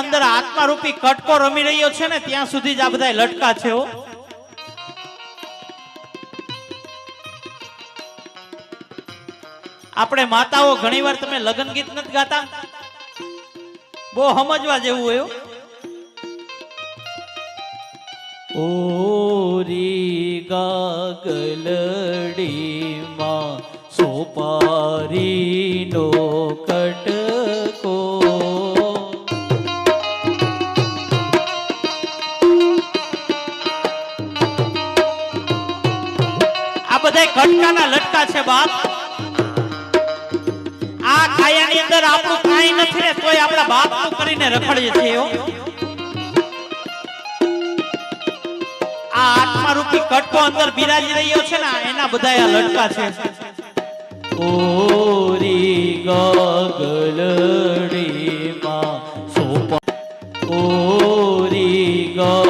અંદર આત્મા રૂપી કટકો રમી રહ્યો છે ને, ત્યાં સુધી જ આ બધા લટકા છે આપણે માતાઓ ઘણીવાર તમે લગ્ન ગીત નથી ગાતા બહુ સમજવા જેવું હોય. ઓરી ગાગલડીમાં સોપારીનો કટકો બધા કટકાના લટકા છે બાપ આ કાયાની અંદર આપણું કાંઈ નથી ને તોય આપણા બાપનું કરીને રખડીએ છીએ. આ કટકો અંદર બિરાજી રહ્યો છે ને એના બધા છે ગગલડીમાં સોપા ઓરી ગગલડીમાં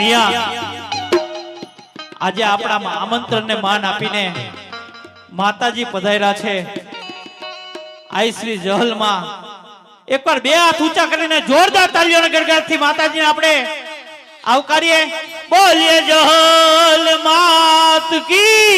અહીંયા આજે આપણા આમંત્રણને માન આપીને માતાજી પધાર્યા છે. આઈ શ્રી જહલમાં એકવાર બે હાથ ઊંચા કરીને જોરદાર તાળીઓના થી માતાજીને આપણે આવકારીએ. બોલીએ જહલ માત કી